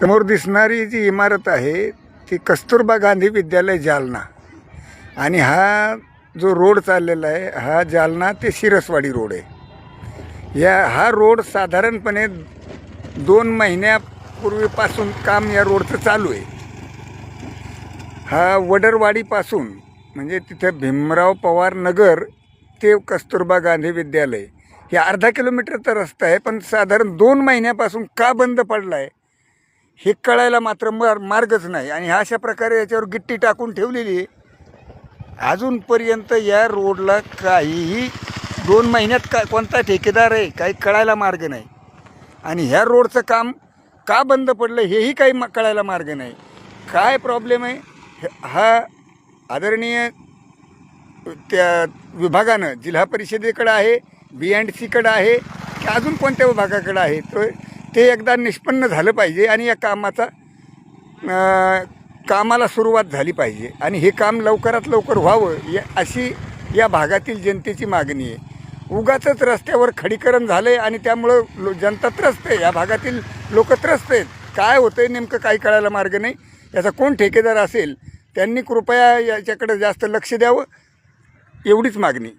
समोर दिसणारी जी इमारत आहे ती कस्तुरबा गांधी विद्यालय जालना. आणि हा जो रोड चाललेला आहे हा जालना ते शिरसवाडी रोड आहे. या हा रोड साधारणपणे दोन महिन्यापूर्वीपासून काम या रोडचं चालू आहे. हा वडरवाडीपासून म्हणजे तिथं भीमराव पवार नगर ते कस्तुरबा गांधी विद्यालय. हे अर्धा किलोमीटरचा रस्ता आहे पण साधारण दोन महिन्यापासून का बंद पडला आहे हे कळायला मात्र मार मार्गच नाही. आणि अशा प्रकारे याच्यावर गिट्टी टाकून ठेवलेली आहे. अजूनपर्यंत या रोडला काहीही दोन महिन्यात का कोणता ठेकेदार आहे काही कळायला मार्ग नाही. आणि ह्या रोडचं काम का बंद पडलं हेही काही म कळायला मार्ग नाही. काय प्रॉब्लेम आहे? हे- हा आदरणीय त्या विभागानं जिल्हा परिषदेकडं आहे बी अँड सीकडं आहे की अजून कोणत्या विभागाकडं आहे? तो ते एकदा निष्पन्न झालं पाहिजे आणि या कामाचा कामाला सुरुवात झाली पाहिजे. आणि हे काम लवकरात लवकर व्हावं या अशी या भागातील जनतेची मागणी आहे. उगाचंच रस्त्यावर खडीकरण झालं आहे आणि त्यामुळं लो जनता त्रस्त आहे. या भागातील लोक त्रस्त आहेत. काय होतं आहे नेमकं काही कळायला मार्ग नाही. याचा कोण ठेकेदार असेल त्यांनी कृपया याच्याकडे जास्त लक्ष द्यावं एवढीच मागणी.